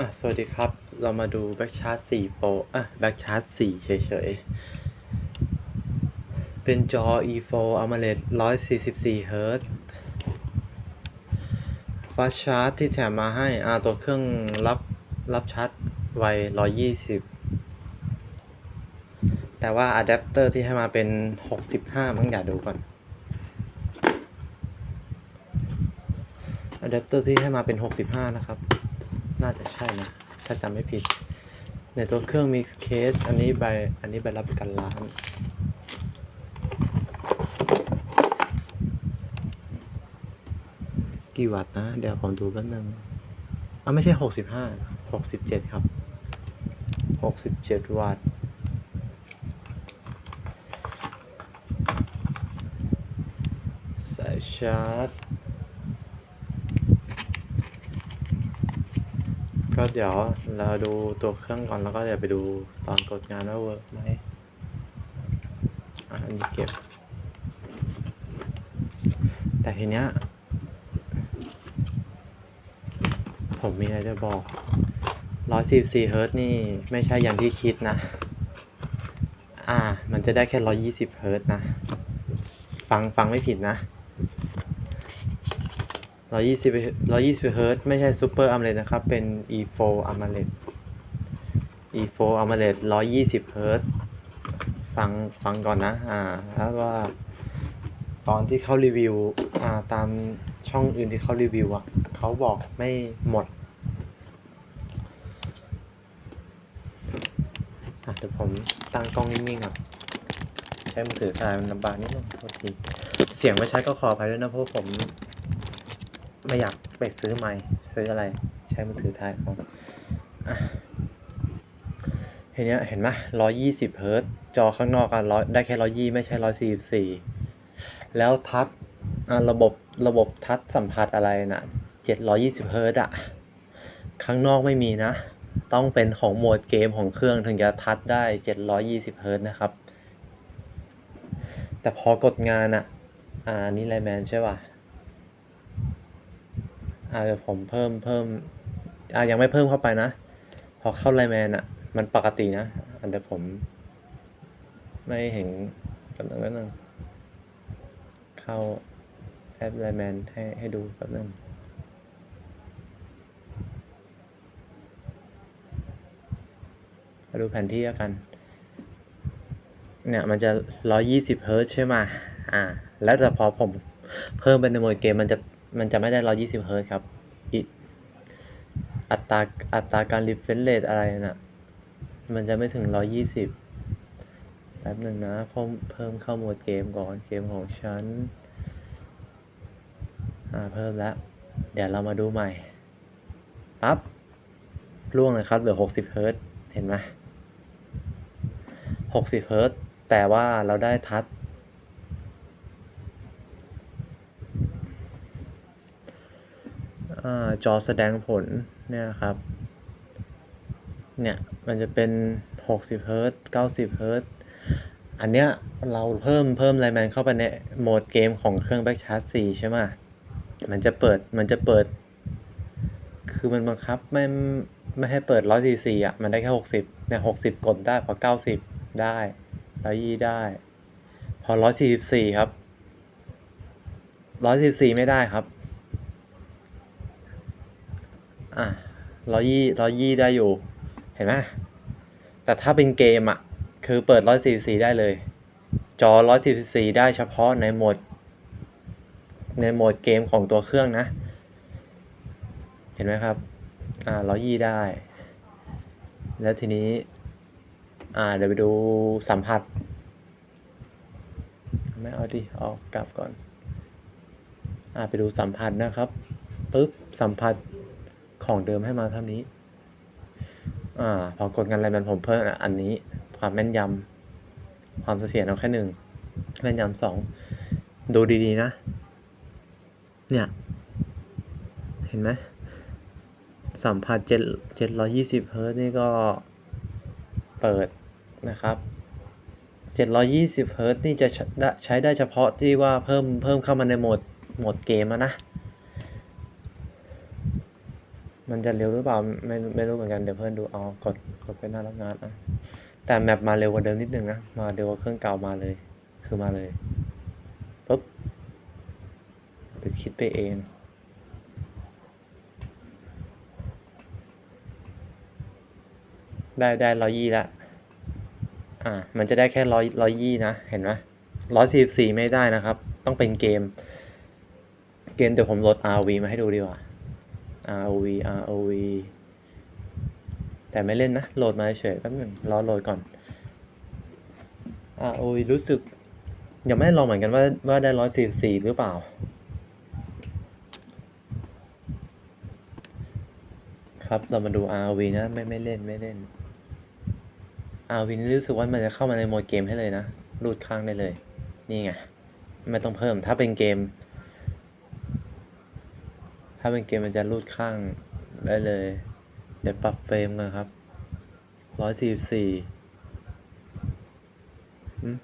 อะสวัสดีครับ เรามาดูแบ็กชาร์ t 4 Pro อะแบ็กชาร์ t 4เฉยๆ เป็นจอ e4 AMOLED 144 Hz ฟาชาร์จที่แถมมาให้ อ่าตัวเครื่องรับรับชาร์จไว 120 แต่ว่าอะแดปเตอร์ที่ให้มาเป็น 65 มั้งอย่าดูก่อนอะแดปเตอร์ที่ให้มาเป็น 65 นะครับ น่าจะใช่นะ ถ้าจำไม่ผิด ในตัวเครื่องมีเคส อันนี้ใบ อันนี้ใบรับประกันร้านกี่วัตต์นะ เดี๋ยวผมดูแป๊บนึงอะไม่ใช่หกสิบห้าหกสิบเจ็ดครับหกสิบเจ็ดวัตต์สายชาร์จ ก็เดี๋ยวเราดูตัวเครื่องก่อนแล้วก็เดี๋ยวไปดูตอนกดงานว่าเวิร์กไหมอันนี้เก็บ แต่ทีเนี้ย ผมมีอะไรจะบอก 144เฮิร์ตนี่ไม่ใช่อย่างที่คิดนะ อ่า มันจะได้แค่ 120เฮิร์ตนะ ฟังฟังไม่ผิดนะ 120 120เฮิร์ตไม่ใช่ซูเปอร์อัมเลนะครับ เป็น E4 AMOLED E4 AMOLED 120เฮิร์ตฟังฟังก่อนนะ อ่าแล้วว่า ตอนที่เขารีวิว อ่า ตามช่องอื่นที่เขารีวิวอะเขาบอกไม่หมด อะเดี๋ยวผมตั้งกล้องนิ่งๆก่อนใช้มือถือถ่ายมันลำบากนิดนึงโทษที เสียงไม่ใช้ก็ขออภัยด้วยนะเพราะผม ไม่อยากไปซื้อไมค์ซื้ออะไร ใช้มือถือถ่ายเอาเห็นเนี้ยเห็นไหมร้อยยี่สิบเฮิร์ตจอข้างนอกอะร้อยได้แค่ร้อยยี่ไม่ใช่ร้อยสี่สิบสี่แล้วทัชระบบระบบทัชสัมผัสอะไรนะเจ็ดร้อยี่สิบเฮิร์ตซ์อะข้างนอกไม่มีนะ ต้องเป็นของโหมดเกมของเครื่องถึงจะทัชได้เจ็ดร้อยี่สิบเฮิร์ตนะครับ แต่พอกดงานอะอ่า นี่ไลแมนใช่ป่ะ อ่าเดี๋ยวผมเพิ่มเพิ่มอ่ายังไม่เพิ่มเข้าไปนะ พอเข้าไลแมนอะ มันปกตินะอันเดี๋ยวผม ไม่เห็นกำลังนั้นงเข้าแอปไลแมนให้ให้ดูแป๊บนึงมาดูแผนที่แล้วกัน เนี่ยมันจะร้อยี่สิบเฮิร์ตใช่ไหมอ่า แล้วแต่พอผมเพิ่มเป็นในโหมดเกมมันจะ มันจะไม่ได้ร้อยี่สิบเฮิร์ตครับอีอัตราอัตราการรีเฟรชเรทอะไรน่ะ มันจะไม่ถึงร้อยี่สิบแป๊บหนึ่งนะเพิ่มเพิ่มเข้าโหมดเกมก่อนเกมของฉัน อ่า เพิ่มแล้ว เดี๋ยวเรามาดูใหม่ปั๊บล่วงเลยครับ เหลือหกสิบเฮิร์ตเห็นไหมหกสิบเฮิร์ตแต่ว่าเราได้ทัช อา จอแสดงผลเนี่ยครับ เนี่ยมันจะเป็น 60เฮิร์ตซ์90เฮิร์ตอันเนี้ยเราเพิ่มเพิ่มไลแมนเข้าไปในโหมดเกมของเครื่องแบ็กชาร์จ4ใช่ไหมมันจะเปิดมันจะเปิด คือมันบังคับไม่ไม่ให้เปิด144อะ มันได้แค่ 60เนี่ย60 กดได้พอ 90 ได้120ได้ พอ 144 ครับ 144 ไม่ได้ครับ อะร้อยยี่ร้อยยี่ได้อยู่ เห็นไหมแต่ถ้าเป็นเกมอะ คือเปิดร้อยสี่สี่ได้เลย จอร้อยสี่สี่ได้เฉพาะในโหมด ในโหมดเกมของตัวเครื่องนะ เห็นไหมครับ อ่าร้อยยี่ได้ แล้วทีนี้ อ่า เดี๋ยวไปดูสัมผัส ไม่เอาดิเอากลับก่อน อ่าไปดูสัมผัสนะครับปุ๊บ สัมผัส ของเดิมให้มาเท่านี้ อ่า พอกดงานอะไรมันผมเพิ่มอันนี้ ความแม่นยำ ความเสถียรเอาแค่หนึ่ง แม่นยำสอง ดูดีๆนะ เนี่ย เห็นไหม สัมผัสเจ็ดเจ็ดร้อยี่สิบเฮิร์ต์นี่ก็เปิดนะครับเจ็ดร้อยี่สิบเฮิร์ตนี่จะใช้ได้ใช้ได้เฉพาะที่ว่าเพิ่มเพิ่มเข้ามาในโหมดโหมดเกมนะ มันจะเร็วหรือเปล่าไม่ไม่รู้เหมือนกันเดี๋ยวเพื่อนดูเอากดกดไปหน้ารับงานอะแต่แมปมาเร็วกว่าเดิมนิดนึงนะมาเร็วกว่าเครื่องเก่ามาเลย คือมาเลยปุ๊บหรือคิดไปเองได้ได้ร้อยยี่ละ อ่า มันจะได้แค่ร้อยร้อยยี่นะ เห็นไหมร้อยสี่สี่ไม่ได้นะครับ ต้องเป็นเกม เกมเดี๋ยวผมโหลด RV มาให้ดูดีกว่า ROV ROV แต่ไม่เล่นนะ โหลดมาเฉยแป๊บหนึงรอโหลดก่อน ROV รู้สึก ยังไม่ได้ลองเหมือนกันว่าว่าได้ร้อยสี่สี่หรือเปล่า ครับเรามาดู ROV นะไม่ไม่เล่นไม่เล่น ROV นี่รู้สึกว่ามันจะเข้ามาในโหมดเกมให้เลยนะรูดข้างได้เลย นี่ไงไม่ต้องเพิ่มถ้าเป็นเกม ถ้าเป็นเกมมันจะรูดข้างได้เลย เดี๋ยวปรับเฟรมกันครับร้อยสี่สี่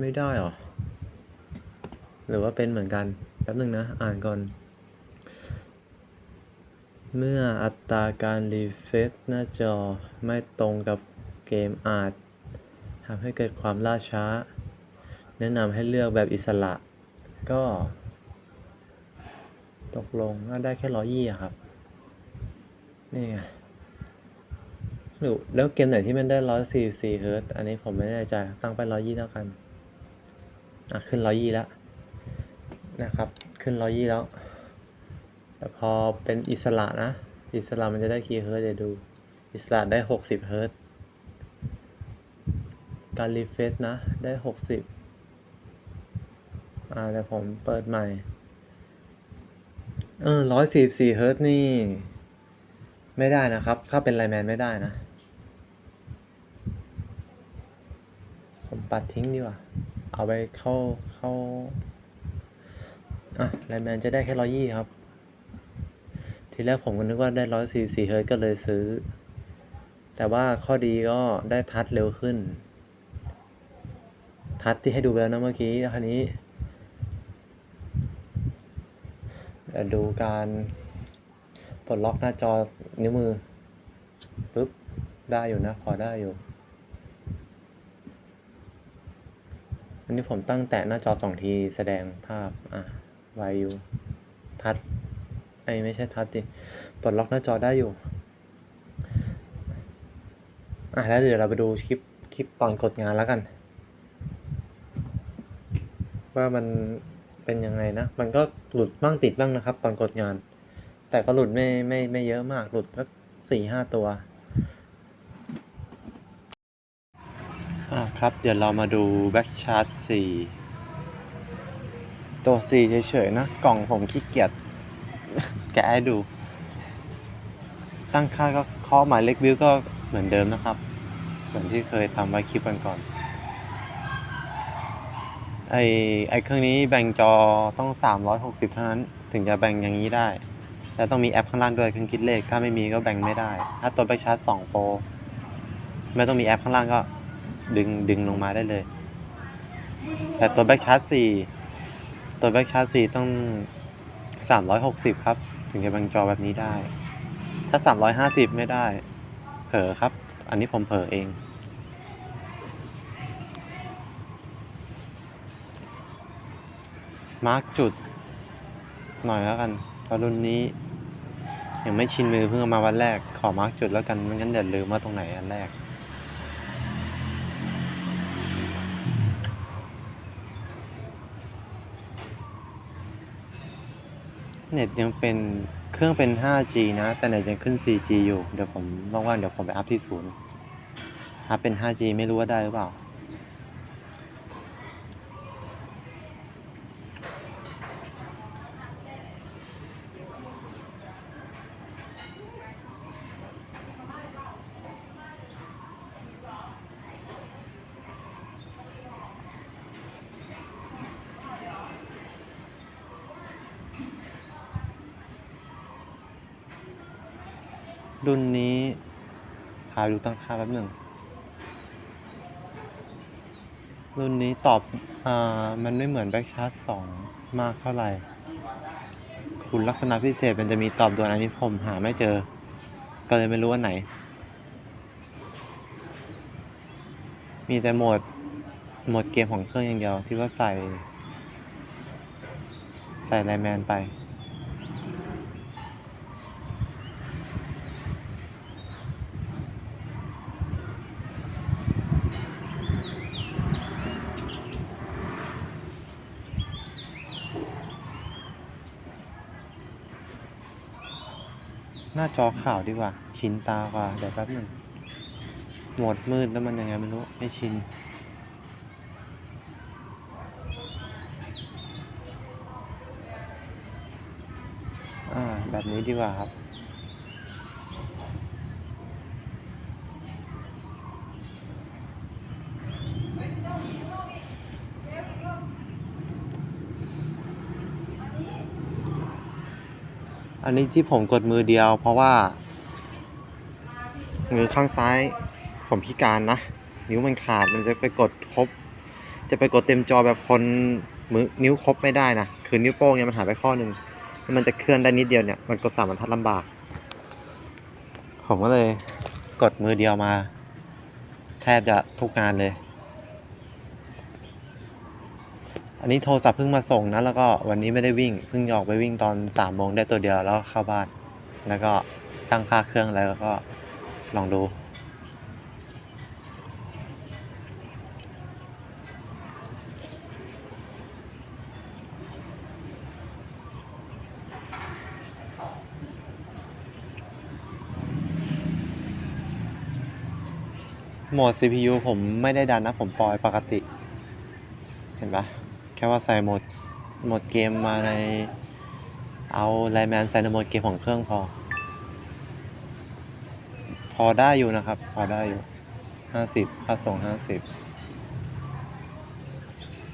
ไม่ได้หรอ หรือว่าเป็นเหมือนกันแป๊บหนึ่งนะ อ่านก่อน เมื่ออัตราการรีเฟรชหน้าจอไม่ตรงกับเกมอาจทำให้เกิดความล่าช้า แนะนำให้เลือกแบบอิสระ ก็ ตกลงก็ได้แค่ร้อยยี่อะครับ นี่ไงหรือแล้วเกมไหนที่มันได้ร้อยสี่สี่เฮิร์ตอันนี้ผมไม่แน่ใจตั้งไปร้อยยี่แล้วกัน อะ ขึ้นร้อยยี่แล้วนะครับ ขึ้นร้อยยี่แล้ว แต่พอเป็นอิสระนะ อิสระมันจะได้กี่เฮิร์ตเดี๋ยวดู อิสระได้หกสิบเฮิร์ตการรีเฟรชนะ ได้หกสิบอ่าเดี๋ยวผมเปิดใหม่ เออร้อยสี่สี่เฮิร์ตนี่ ไม่ได้นะครับ ถ้าเป็นไลแมนไม่ได้นะ ผมปัดทิ้งดีกว่า เอาไปเข้าเข้า อะไลแมนจะได้แค่ร้อยยี่ครับ ทีแรกผมก็นึกว่าได้ร้อยสี่สี่เฮิร์ตก็เลยซื้อ แต่ว่าข้อดีก็ได้ทัชเร็วขึ้น ทัชที่ให้ดูแล้วนะเมื่อกี้คันนี้เดูการปลดล็อกหน้าจอนิ้วมือปุ๊บได้อยู่นะ พอได้อยู่ อันนี้ผมตั้งแต่หน้าจอสองทีแสดงภาพ อะไวอยู่ทัชไอ้ไม่ใช่ทัชดิปลดล็อกหน้าจอได้อยู่ อะแล้วเดี๋ยวเราไปดูคลิปคลิปตอนกดงานแล้วกัน ว่ามัน เป็นยังไงนะ มันก็หลุดบ้างติดบ้างนะครับ ตอนกดงาน แต่ก็หลุดไม่ไม่ไม่เยอะมากหลุดสักสี่ห้าตัวอ่าครับ เดี๋ยวเรามาดูแบ็กชาร์ t สี่ตัวสี่เฉยๆนะ กล่องผมขี้เกียจแกะให้ดู ตั้งค่าก็เคาะหมายเลขวิวก็เหมือนเดิมนะครับ เหมือนที่เคยทำไว้คลิปกันก่อน ไอไอเครื่องนี้แบ่งจอต้อง 360 เท่านั้นถึงจะแบ่งอย่างนี้ได้ แล้วต้องมีแอปข้างล่างด้วยเครื่องคิดเลข ถ้าไม่มีก็แบ่งไม่ได้ ถ้าตัวแบ็กชาร์จ2โปรไม่ต้องมีแอปข้างล่างก็ดึงดึงลงมาได้เลย แต่ตัวแบ็กชาร์จ4ตัวแบ็กชาร์จ4ต้อง 360 ครับ ถึงจะแบ่งจอแบบนี้ได้ ถ้า 350 ไม่ได้ เผลอครับ อันนี้ผมเผลอเอง มาร์กจุด หน่อยแล้วกันเพราะรุ่นนี้ ยังไม่ชินมือเพิ่งเอามาวันแรก ขอมาร์กจุดแล้วกันไม่งั้นเดี๋ยวลืมว่าตรงไหนอันแรก เน็ตยังเป็นเครื่องเป็น 5G นะ แต่เน็ตยังขึ้น 4G อยู่ เดี๋ยวผมว่างๆเดี๋ยวผมไปอัพที่ศูนย์อัพเป็น 5G ไม่รู้ว่าได้หรือเปล่า รุ่นนี้ พาดูตั้งค่าแป๊บหนึ่ง รุ่นนี้ตอบอ่ามันไม่เหมือนแบ็กชาร์จสองมากเท่าไหร่ คุณลักษณะพิเศษมันจะมีตอบด่วนอันนี้ผมหาไม่เจอ ก็เลยไม่รู้ว่าไหน มีแต่โหมดโหมดเกมของเครื่องอย่างเดียวที่ว่าใส่ ใส่ไลแมนไป หน้าจอขาวดีกว่า ชินตากว่าเดี๋ยวแป๊บหนึ่งโหมดมืดแล้วมันยังไงไม่รู้ไม่ชินอ่าแบบนี้ดีกว่าครับ อันนี้ที่ผมกดมือเดียว เพราะว่า มือข้างซ้าย ผมพิการนะ นิ้วมันขาดมันจะไปกดครบ จะไปกดเต็มจอแบบคนมือนิ้วครบไม่ได้นะ คือนิ้วโป้งเนี่ยมันหายไปข้อหนึ่งมันจะเคลื่อนได้นิดเดียวเนี่ย มันกดสามบรรทัดลำบาก ผมก็เลยกดมือเดียวมา แทบจะทุกงานเลย อันนี้โทรศัพท์เพิ่งมาส่งนะ แล้วก็วันนี้ไม่ได้วิ่ง เพิ่งออกไปวิ่งตอนสามโมงได้ตัวเดียวแล้วเข้าบ้าน แล้วก็ตั้งค่าเครื่องแล้วก็ลองดูโหมด CPU ผมไม่ได้ดันนะ ผมปล่อยปกติ เห็นปะ ค่ว่าใส่โหมดโหมดเกมมาใน เอาไลแมนใส่ในโหมดเกมของเครื่องพอ พอได้อยู่นะครับ พอได้อยู่ห้าสิบค่าส่งห้าสิบ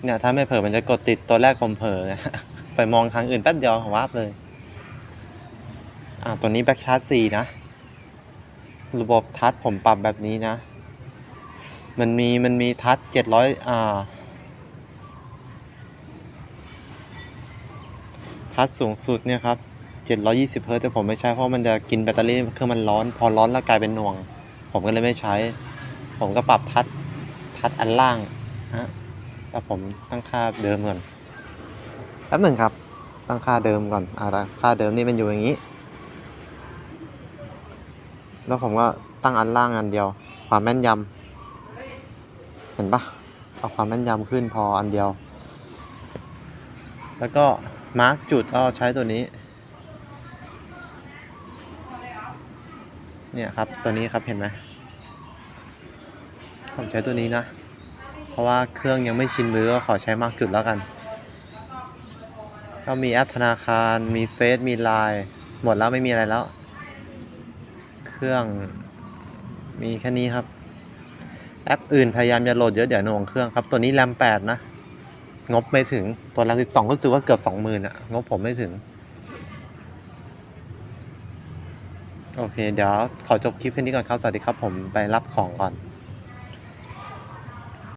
เนี่ยถ้าไม่เผลอมันจะกดติดตัวแรกผมเผลอไงไปมองทางอื่นแป๊บเดียววาบเลย อ่าตัวนี้แบ็กชาร์จสี่นะ ระบบทัชผมปรับแบบนี้นะ มันมีมันมีทัชเจ็ดร้อยอ่า ทัชสูงสุดเนี่ยครับเจ็ดร้อยี่สิบเฮิร์ตแต่ผมไม่ใช้เพราะมันจะกินแบตเตอรี่เครื่องมันร้อน พอร้อนแล้วกลายเป็นหน่วง ผมก็เลยไม่ใช้ ผมก็ปรับทัชทัชอันล่างฮะแต่ผมตั้งค่าเดิมก่อนแป๊บหนึ่งครับ ตั้งค่าเดิมก่อนอ่าค่าเดิมนี่มันอยู่อย่างนี้ แล้วผมก็ตั้งอันล่างอันเดียว ความแม่นยำเห็นปะเอาความแม่นยำขึ้นพออันเดียว แล้วก็ มาร์กจุดก็ใช้ตัวนี้ เนี่ยครับตัวนี้ครับเห็นไหมผมใช้ตัวนี้นะ เพราะว่าเครื่องยังไม่ชินมือก็ขอใช้มาร์กจุดแล้วกันก็มีแอปธนาคาร มีเฟซมีไลน์หมดแล้วไม่มีอะไรแล้ว เครื่องมีแค่นี้ครับ แอปอื่นพยายามจะโหลดเยอะเดี๋ยวหน่วงเครื่องครับ ตัวนี้แรมแปดนะ งบไม่ถึง ตัวแรมสิบสองก็รู้สึกว่าเกือบสองหมื่นอะงบผมไม่ถึง โอเค เดี๋ยวขอจบคลิปแค่นี้ก่อนครับ สวัสดีครับผมไปรับของก่อน